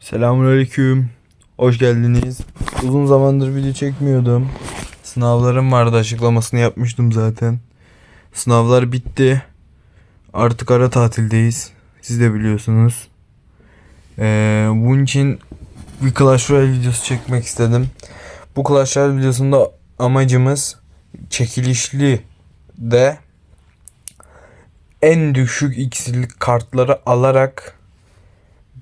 Selamünaleyküm. Hoş geldiniz. Uzun zamandır video çekmiyordum. Sınavlarım vardı açıklamasını yapmıştım zaten. Sınavlar bitti. Artık ara tatildeyiz. Siz de biliyorsunuz. Ee, bunun için bir Clash Royale videosu çekmek istedim. Bu Clash Royale videosunda amacımız çekilişli de en düşük iksirlik kartları alarak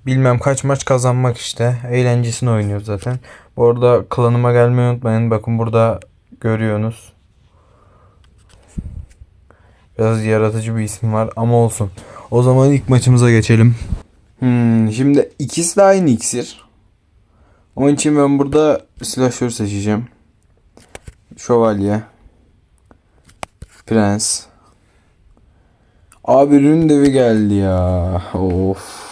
bilmem kaç maç kazanmak işte. Eğlencesini oynuyor zaten. Bu arada klanıma gelmeyi unutmayın. Bakın burada görüyorsunuz. Biraz yaratıcı bir isim var ama olsun. O zaman ilk maçımıza geçelim. Hmm, şimdi ikisi de aynı iksir. Onun için ben burada silahşör seçeceğim. Şövalye. Prens. Abi Ründevi geldi ya. Of.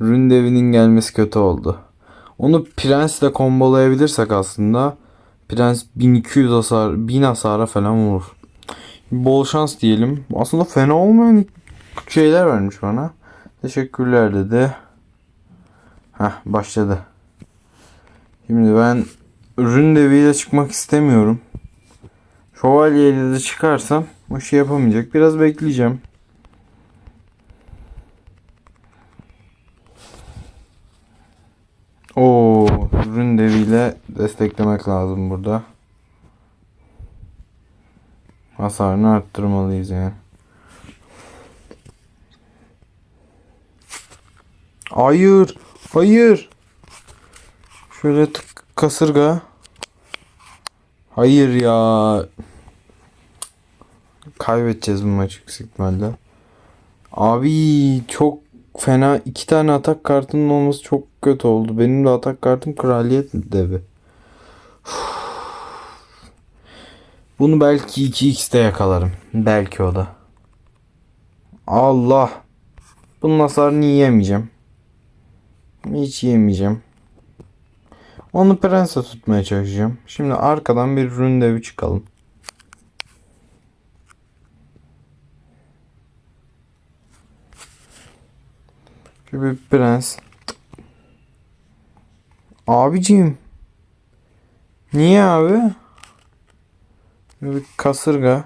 Ründevi'nin gelmesi kötü oldu. Onu Prens'le kombolayabilirsek aslında Prens 1200 hasar, 1000 hasara falan vurur. Bol şans diyelim. Aslında fena olmayan şeyler vermiş bana. Teşekkürler dedi. Heh başladı. Şimdi ben Ründevi ile çıkmak istemiyorum. Şövalye ile de çıkarsam o şey yapamayacak. Biraz bekleyeceğim. Oo, ürün deviyle desteklemek lazım burada. Hasarını arttırmalıyız yani. Hayır, hayır. Şöyle tık kasırga. Hayır ya. Kaybedeceğiz bu maçı ihtimalle. Abi çok fena iki tane atak kartının olması çok kötü oldu. Benim de atak kartım kraliyet devi. Bunu belki 2x'te yakalarım. Belki o da. Allah. Bunun hasarını yiyemeyeceğim. Hiç yiyemeyeceğim. Onu prense tutmaya çalışacağım. Şimdi arkadan bir ürün devi çıkalım. Bir prens. Abiciğim. Niye abi? Bir kasırga.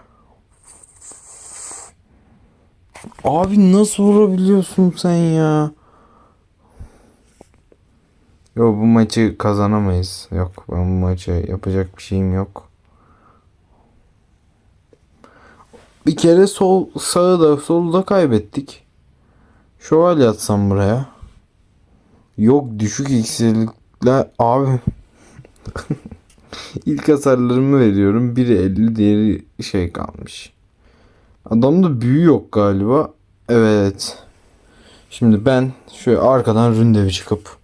Abi nasıl vurabiliyorsun sen ya? Yok bu maçı kazanamayız. Yok ben bu maçı yapacak bir şeyim yok. Bir kere sol sağı da solu da kaybettik. Şövalye atsam buraya. Yok düşük iksirlikler abi. İlk hasarlarımı veriyorum. Biri 50 diğeri şey kalmış. Adamda büyü yok galiba. Evet. Şimdi ben şöyle arkadan ründevi çıkıp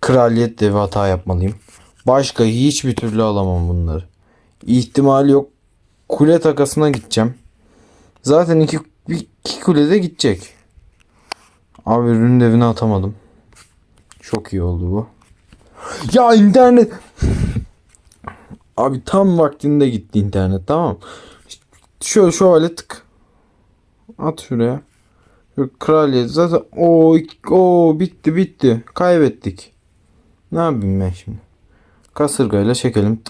kraliyet devi hata yapmalıyım. Başka hiçbir türlü alamam bunları. İhtimal yok. Kule takasına gideceğim. Zaten iki, iki kulede gidecek. Abi ürünün evine atamadım. Çok iyi oldu bu. Ya internet. Abi tam vaktinde gitti internet tamam. Şöyle şöyle tık. At şuraya. Şu kraliyet zaten o o bitti bitti. Kaybettik. Ne yapayım ben şimdi? Kasırgayla çekelim.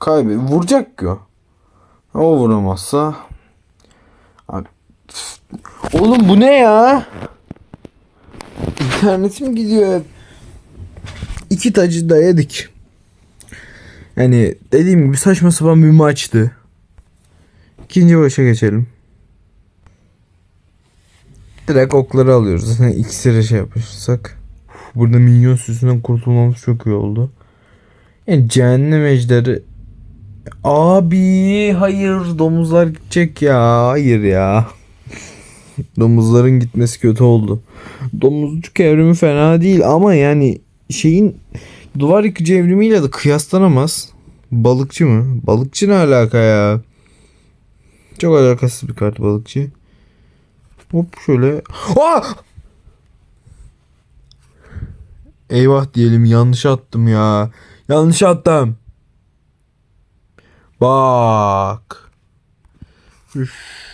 Kaybe vuracak ki o. O vuramazsa Oğlum bu ne ya? İnternetim gidiyor. İki tacı da yedik. Yani dediğim gibi saçma sapan bir maçtı. İkinci başa geçelim. Direkt okları alıyoruz. Zaten ikisini şey yapırsak. Burada minyon süsünden kurtulmamız çok iyi oldu. Yani cehennem ejderi Abi hayır domuzlar gidecek ya. Hayır ya. Domuzların gitmesi kötü oldu. Domuzcuk evrimi fena değil ama yani şeyin duvar yıkıcı evrimiyle de kıyaslanamaz. Balıkçı mı? Balıkçı ne alaka ya? Çok alakasız bir kart balıkçı. Hop şöyle. Aa! Eyvah diyelim yanlış attım ya. Yanlış attım. Bak.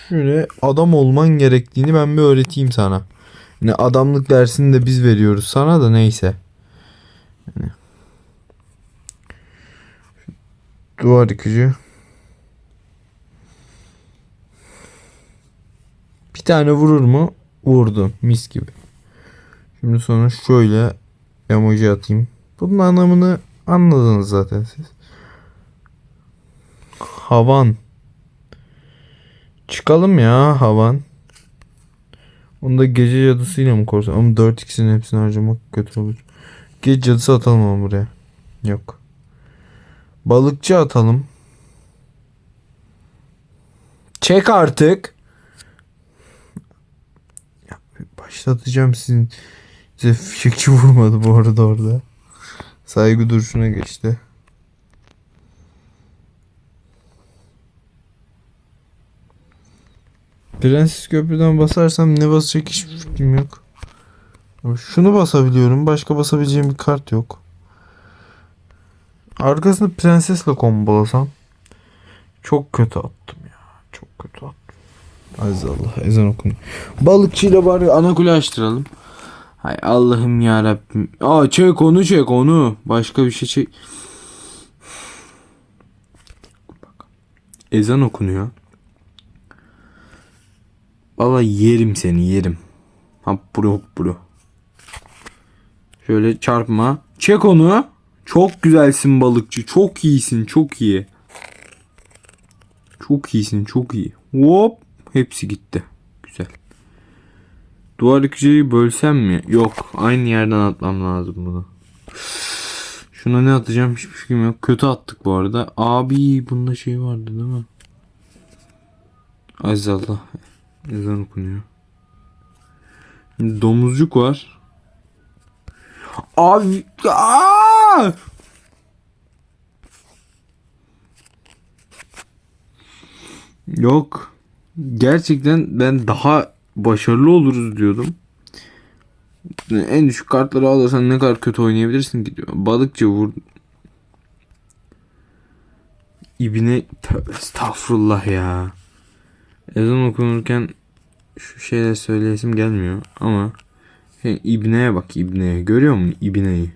Şöyle adam olman gerektiğini ben bir öğreteyim sana. Ne adamlık dersini de biz veriyoruz sana da neyse. Yani. Duvar yıkıcı. Bir tane vurur mu? Vurdu. Mis gibi. Şimdi sonra şöyle emoji atayım. Bunun anlamını anladınız zaten siz. Havan. Çıkalım ya havan. Onu da gece cadısıyla mı korsan? Ama 4x'in hepsini harcamak kötü olur. Gece cadısı atalım ama buraya. Yok. Balıkçı atalım. Çek artık. Ya, başlatacağım sizin. Size fişekçi vurmadı bu arada orada. Saygı duruşuna geçti. Prenses Köprü'den basarsam ne basacak hiçbir fikrim yok. Şunu basabiliyorum. Başka basabileceğim bir kart yok. Arkasını prensesle kombolasam. Çok kötü attım ya. Çok kötü attım. Aziz Allah ezan okun. Balıkçıyla bari ana kule açtıralım. Hay Allah'ım ya Rabbim. Aa çek onu çek onu. Başka bir şey çek. Ezan okunuyor. Valla yerim seni yerim. Buru hop buru. Şöyle çarpma. Çek onu. Çok güzelsin balıkçı. Çok iyisin. Çok iyi. Çok iyisin. Çok iyi. Hop. Hepsi gitti. Güzel. Duvar yıkıcıyı bölsem mi? Yok. Aynı yerden atmam lazım bunu. Şuna ne atacağım hiçbir fikrim yok. Kötü attık bu arada. Abi bunda şey vardı değil mi? Aziz Allah. Ezan okunuyor. Domuzcuk var. Abi aa! Yok. Gerçekten ben daha başarılı oluruz diyordum. En düşük kartları alırsan ne kadar kötü oynayabilirsin ki diyor. Balıkçı vur. İbine tövbe estağfurullah ya. Ezan okunurken şu şeyler söyleyesim gelmiyor ama şey, İbne'ye bak İbne'ye. Görüyor musun İbne'yi?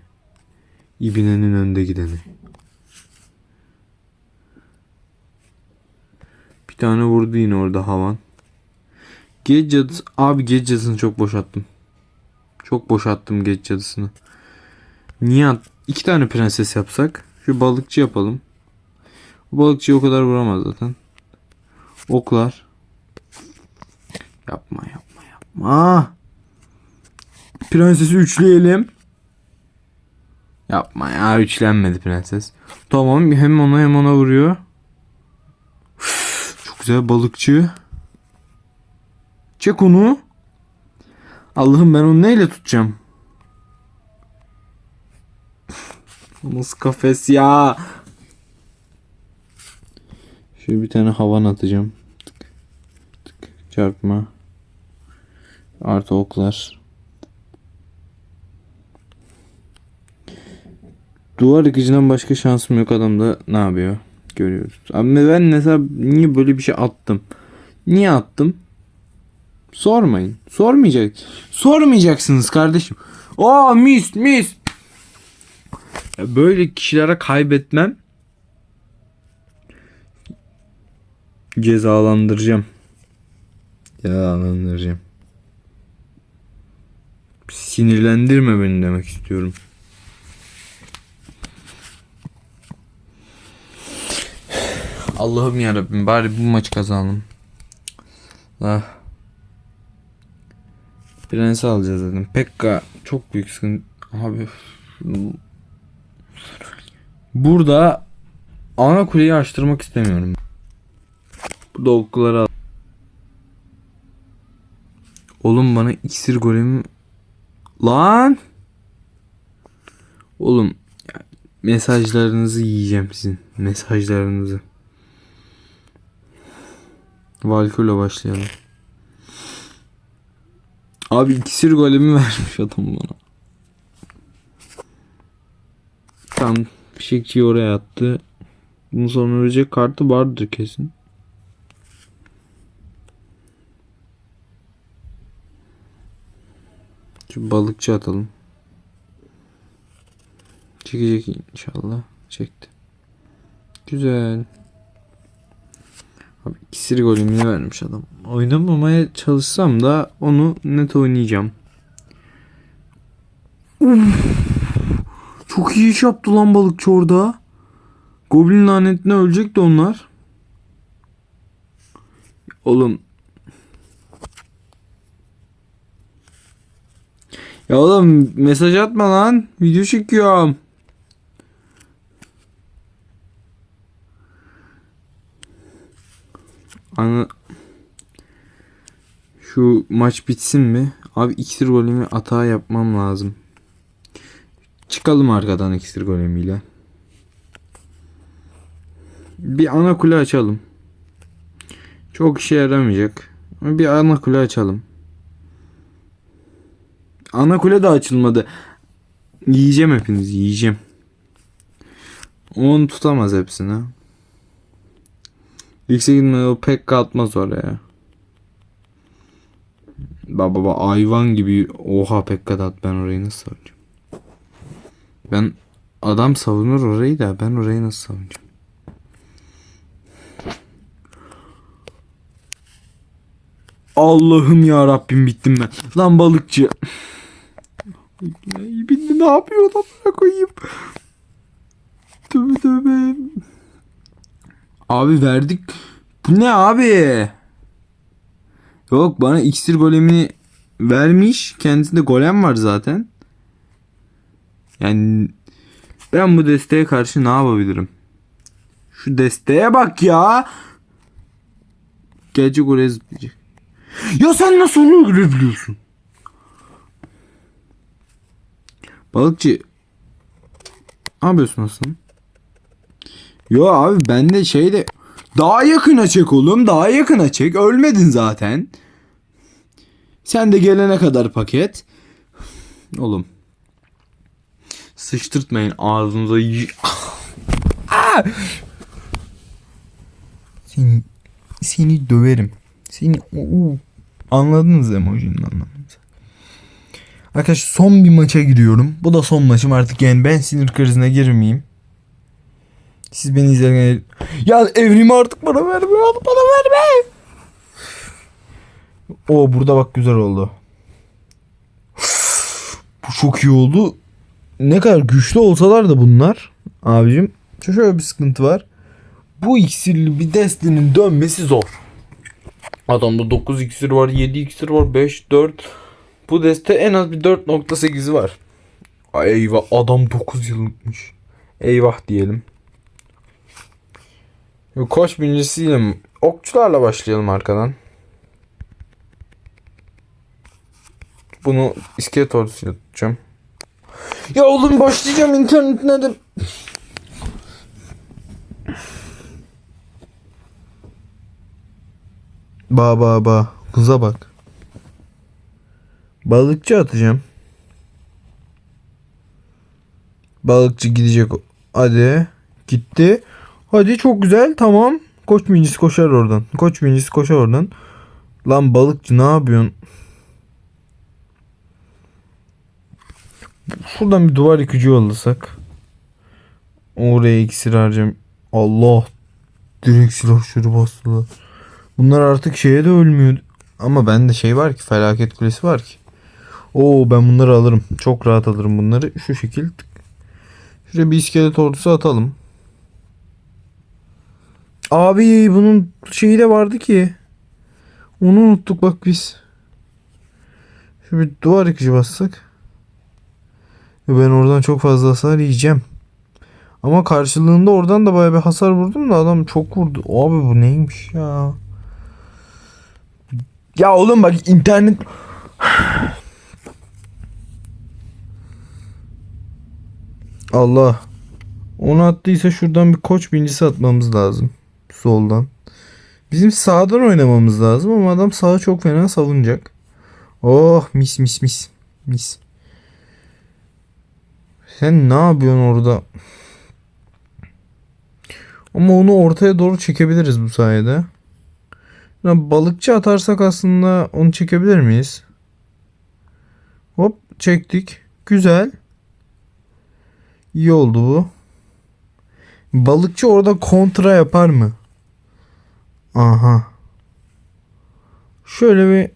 İbne'nin önde gideni. Bir tane vurdu yine orada havan. Cadısı. Abi cadısını çok boşalttım. Çok boşalttım gece cadısını. Niye? İki tane prenses yapsak. Şu balıkçı yapalım. Bu balıkçı o kadar vuramaz zaten. Oklar. Yapma yapma yapma. Prensesi üçleyelim. Yapma ya üçlenmedi prenses. Tamam hem ona hem ona vuruyor. Çok güzel balıkçı. Çek onu. Allah'ım ben onu neyle tutacağım? Nasıl kafes ya? Şöyle bir tane havan atacağım. Tık, tık, çarpma. Artı oklar. Duvar yıkıcıdan başka şansım yok adamda ne yapıyor? Görüyoruz. Abi ben mesela niye böyle bir şey attım? Niye attım? Sormayın. Sormayacak. Sormayacaksınız kardeşim. Aa mis mis. Böyle kişilere kaybetmem cezalandıracağım. Cezalandıracağım. Sinirlendirme beni demek istiyorum. Allah'ım ya Rabbim bari bu maçı kazanalım. Ah. Prens alacağız dedim. Pekka çok büyük sıkıntı. Abi. Burada ana kuleyi açtırmak istemiyorum. Bu dolguları al. Oğlum bana iksir golemi lan Oğlum mesajlarınızı yiyeceğim sizin. Mesajlarınızı. Valkyla başlayalım. Abi iksir golemi vermiş adam bana. Tam fişekçiyi oraya attı. Bunun sonra ölecek kartı vardır kesin. Şu balıkçı atalım. Çekecek inşallah. Çekti. Güzel. Abi ikisiri golümünü vermiş adam. Oynamamaya çalışsam da onu net oynayacağım. Çok iyi iş yaptı lan balıkçı orada. Goblin lanetine ölecekti onlar. Oğlum. Ya oğlum mesaj atma lan. Video çekiyorum. Ana şu maç bitsin mi? Abi iksir golemi atağı yapmam lazım. Çıkalım arkadan iksir golemiyle. Bir ana kule açalım. Çok işe yaramayacak. Ama bir ana kule açalım. Ana kule de açılmadı. Yiyeceğim hepinizi yiyeceğim. Onu tutamaz hepsini. Yüksek gitme o pek katmaz oraya. Baba baba hayvan gibi oha pek at ben orayı nasıl savunacağım? Ben adam savunur orayı da ben orayı nasıl savunacağım? Allah'ım ya Rabbim bittim ben. Lan balıkçı. Ay, Bitti ne yapıyor bana koyayım. Tövbe tövbe. Abi verdik. Bu ne abi? Yok bana iksir golemini vermiş. Kendisinde golem var zaten. Yani ben bu desteğe karşı ne yapabilirim? Şu desteğe bak ya. Gelecek oraya zıplayacak. Ya sen nasıl onu görebiliyorsun? Balıkçı. Ne yapıyorsun aslanım? Yo abi ben de şeyde daha yakına çek oğlum daha yakına çek ölmedin zaten. Sen de gelene kadar paket. Oğlum. Sıçtırtmayın ağzınıza. Ah! Seni, seni döverim. Seni anladınız emojinin anlamını. Arkadaşlar son bir maça giriyorum. Bu da son maçım artık yani ben sinir krizine girmeyeyim. Siz beni izlerken ya evrimi artık bana verme bana verme. O burada bak güzel oldu. Bu çok iyi oldu. Ne kadar güçlü olsalar da bunlar abicim şöyle bir sıkıntı var. Bu iksirli bir destenin dönmesi zor. Adamda 9 iksir var, 7 iksir var, 5, 4. Bu deste en az bir 4.8'i var. Ay eyvah adam 9 yıllıkmış. Eyvah diyelim. Koç birincisiyle mi? Okçularla başlayalım arkadan. Bunu iskelet ordusuyla tutacağım. Ya oğlum başlayacağım internetine de. Ba ba ba. Kıza bak. Balıkçı atacağım. Balıkçı gidecek. Hadi. Gitti. Hadi çok güzel. Tamam. Koç minicisi koşar oradan. Koç minicisi koşar oradan. Lan balıkçı ne yapıyorsun? Şuradan bir duvar yıkıcı yollasak. Oraya iksir harcam. Allah. Direkt silahşörü bastılar. Bunlar artık şeye de ölmüyor. Ama bende şey var ki felaket kulesi var ki. Oo ben bunları alırım. Çok rahat alırım bunları. Şu şekil. Şuraya bir iskelet ordusu atalım. Abi bunun şeyi de vardı ki. Onu unuttuk bak biz. Şu bir duvar yıkıcı bassak. Ben oradan çok fazla hasar yiyeceğim. Ama karşılığında oradan da bayağı bir hasar vurdum da adam çok vurdu. Abi bu neymiş ya? Ya oğlum bak internet Allah. Onu attıysa şuradan bir koç binicisi atmamız lazım. Soldan. Bizim sağdan oynamamız lazım ama adam sağa çok fena savunacak. Oh mis mis mis. Mis. Sen ne yapıyorsun orada? Ama onu ortaya doğru çekebiliriz bu sayede. Ya balıkçı atarsak aslında onu çekebilir miyiz? Hop çektik. Güzel. İyi oldu bu. Balıkçı orada kontra yapar mı? Aha. Şöyle bir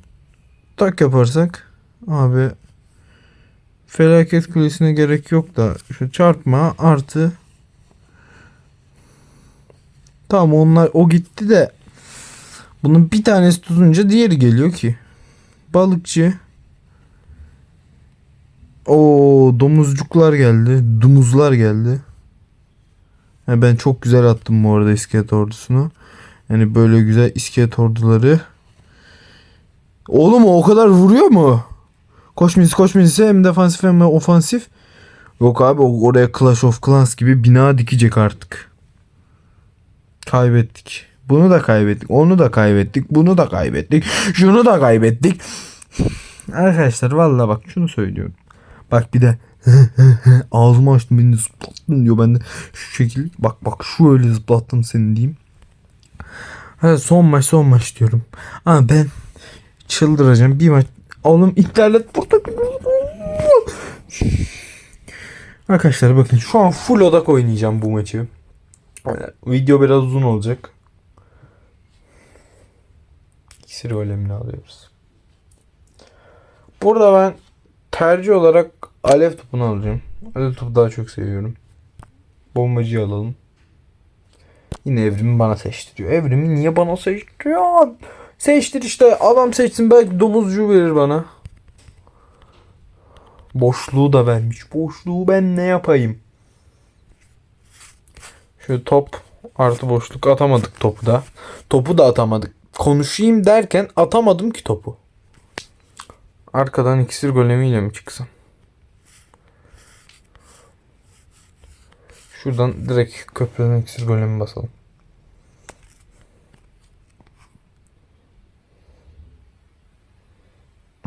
tak yaparsak abi felaket kulesine gerek yok da şu çarpma artı Tamam onlar o gitti de bunun bir tanesi tutunca diğeri geliyor ki. Balıkçı. O domuzcuklar geldi. Dumuzlar geldi. Yani ben çok güzel attım bu arada iskelet ordusunu. Yani böyle güzel iskelet orduları. Oğlum o kadar vuruyor mu? Koşmayız koşmayız hem defansif hem ofansif. Yok abi oraya Clash of Clans gibi bina dikecek artık. Kaybettik. Bunu da kaybettik. Onu da kaybettik. Bunu da kaybettik. Şunu da kaybettik. Arkadaşlar vallahi bak şunu söylüyorum. Bak bir de ağzımı açtım beni zıplattın diyor. Ben de şu şekil bak bak şu öyle zıplattım seni diyeyim. Ha, son maç son maç diyorum. Ama ben çıldıracağım. Bir maç oğlum internet burada. Arkadaşlar bakın şu an full odak oynayacağım bu maçı. Video biraz uzun olacak. İksir golemini alıyoruz. Burada ben tercih olarak alev topunu alacağım. Alev topu daha çok seviyorum. Bombacıyı alalım. Yine evrimi bana seçtiriyor. Evrimi niye bana seçtiriyor? Seçtir işte. Adam seçsin belki domuzcu verir bana. Boşluğu da vermiş. Boşluğu ben ne yapayım? Şöyle top artı boşluk atamadık topu da. Topu da atamadık. Konuşayım derken atamadım ki topu. Arkadan iksir golemiyle mi çıksam? Şuradan direkt köprüden iksir golemi basalım.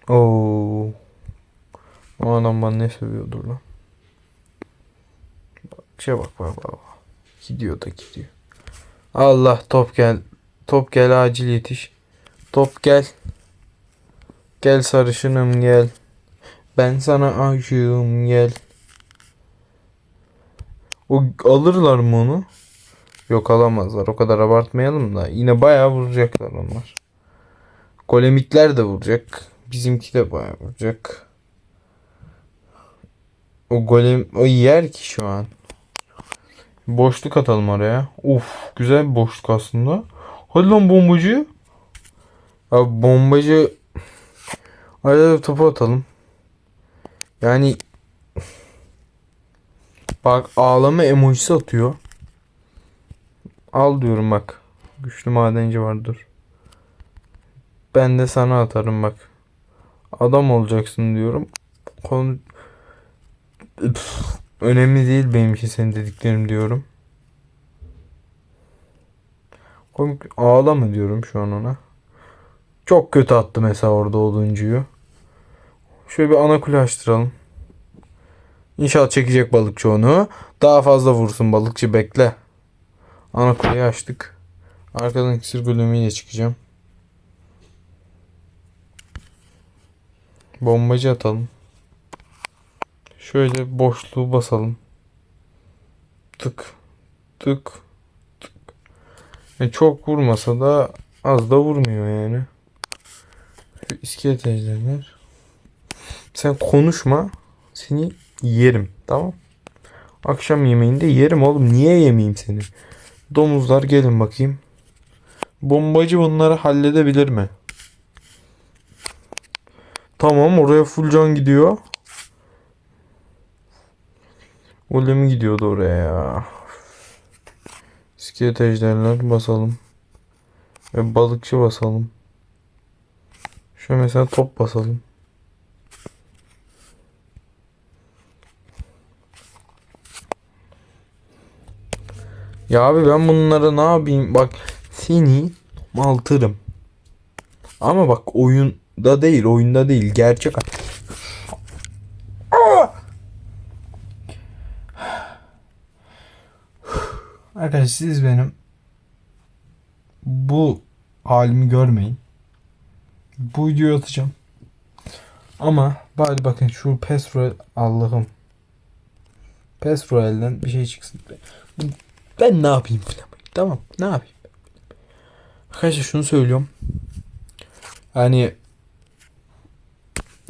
Oo. O adam bana ne seviyordur lan. Şey bak bak. bak. Gidiyor da gidiyor. Allah top gel. Top gel acil yetiş. Top gel. Gel sarışınım gel. Ben sana aşığım gel. O alırlar mı onu? Yok alamazlar. O kadar abartmayalım da. Yine bayağı vuracaklar onlar. Golemikler de vuracak. Bizimki de bayağı vuracak. O golem o yer ki şu an. Boşluk atalım oraya. Uf güzel bir boşluk aslında. Hadi lan bombacı. Abi bombacı Arada topu atalım. Yani bak ağlama emojisi atıyor. Al diyorum bak. Güçlü madenci var dur. Ben de sana atarım bak. Adam olacaksın diyorum. Konu önemli değil benim için senin dediklerim diyorum. Komik ağlama diyorum şu an ona. Çok kötü attı mesela orada oduncuyu. Şöyle bir ana kule açtıralım. İnşallah çekecek balıkçı onu. Daha fazla vursun balıkçı bekle. Ana kuleyi açtık. Arkadan iksir golemiyle çıkacağım. Bombacı atalım. Şöyle boşluğu basalım. Tık. Tık. Tık. Yani çok vurmasa da az da vurmuyor yani. Şu iskelet ejderler. Sen konuşma. Seni yerim. Tamam. Akşam yemeğinde yerim oğlum. Niye yemeyeyim seni? Domuzlar gelin bakayım. Bombacı bunları halledebilir mi? Tamam oraya full can gidiyor. Golem gidiyordu oraya ya. İskelet ejderler basalım. Ve balıkçı basalım. Şöyle mesela top basalım. Ya abi ben bunlara ne yapayım? Bak seni maltırım. Ama bak oyunda değil, oyunda değil. Gerçek. Arkadaşlar siz benim bu halimi görmeyin. Bu videoyu atacağım. Ama bari bakın şu PES Allah'ım. PES Royal'den bir şey çıksın. Ben ne yapayım filan. Tamam ne yapayım. Arkadaşlar şunu söylüyorum. Hani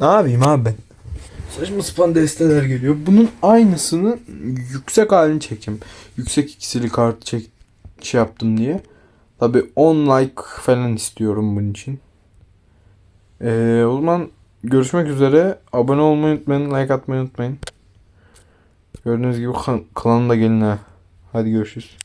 ne yapayım abi ben? Saçma sapan desteler geliyor. Bunun aynısını yüksek halini çekeceğim. Yüksek ikisili kart çek şey yaptım diye. Tabi 10 like falan istiyorum bunun için. Ee, o zaman görüşmek üzere. Abone olmayı unutmayın. Like atmayı unutmayın. Gördüğünüz gibi kan- kanalımda gelin ha. Hadi görüşürüz.